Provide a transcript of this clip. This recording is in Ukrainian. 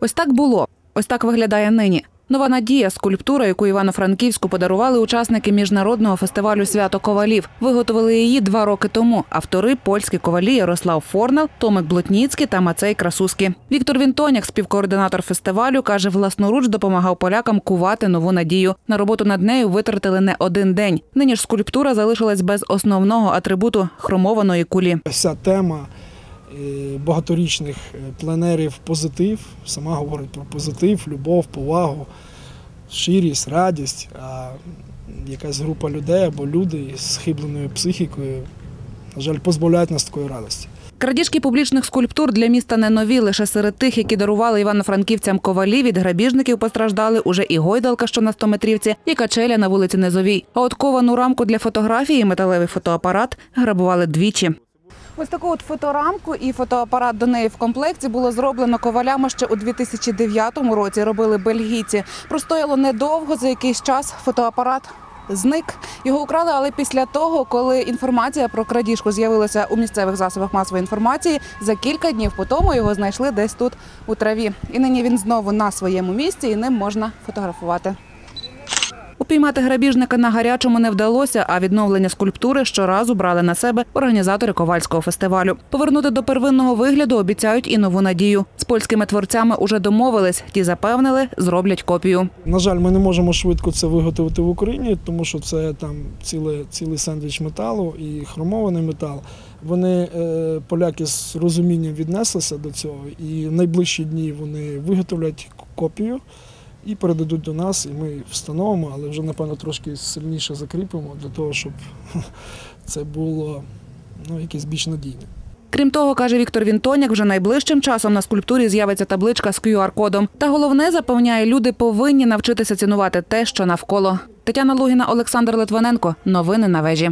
Ось так було. Ось так виглядає нині. Нова надія скульптура, яку Івано-Франківську подарували учасники міжнародного фестивалю Свято Ковалів. Виготовили її два роки тому. Автори польські ковалі Ярослав Форнал, Томик Блотніцький та Мацей Красуський. Віктор Вінтоняк, співкоординатор фестивалю, каже, власноруч допомагав полякам кувати нову надію. На роботу над нею витратили не один день. Нині ж скульптура залишилась без основного атрибуту хромованої кулі. Вся тема багаторічних е, пленерів позитив, сама говорить про позитив, любов, повагу, щирість, радість. А якась група людей або люди з схибленою психікою, на жаль, позбавляють нас такої радості. Крадіжки публічних скульптур для міста не нові. Лише серед тих, які дарували івано-франківцям ковалі, від грабіжників постраждали уже і гойдалка, що на 100-метрівці, і качеля на вулиці Низовій. А от ковану рамку для фотографії і металевий фотоапарат грабували двічі. Ось таку от фоторамку і фотоапарат до неї в комплекті було зроблено ковалями ще у 2009 році. Робили бельгійці. Простояло недовго за якийсь час фотоапарат. Зник його украли, але після того, коли інформація про крадіжку з'явилася у місцевих засобах масової інформації, за кілька днів по тому його знайшли десь тут у траві. І нині він знову на своєму місці і ним можна фотографувати. Упіймати грабіжника на гарячому не вдалося, а відновлення скульптури щоразу брали на себе організатори ковальського фестивалю. Повернути до первинного вигляду обіцяють і нову надію. З польськими творцями уже домовились. Ті запевнили, зроблять копію. На жаль, ми не можемо швидко це виготовити в Україні, тому що це там ціле, цілий сендвіч металу і хромований метал. Вони е, поляки з розумінням віднеслися до цього, і в найближчі дні вони виготовлять копію і передадуть до нас, і ми встановимо, але вже напевно трошки сильніше закріпимо для того, щоб це було ну, якесь більш надійне. Крім того, каже Віктор Вінтоняк, вже найближчим часом на скульптурі з'явиться табличка з QR-кодом. Та головне запевняє, люди повинні навчитися цінувати те, що навколо. Тетяна Лугіна, Олександр Литвиненко. Новини на вежі.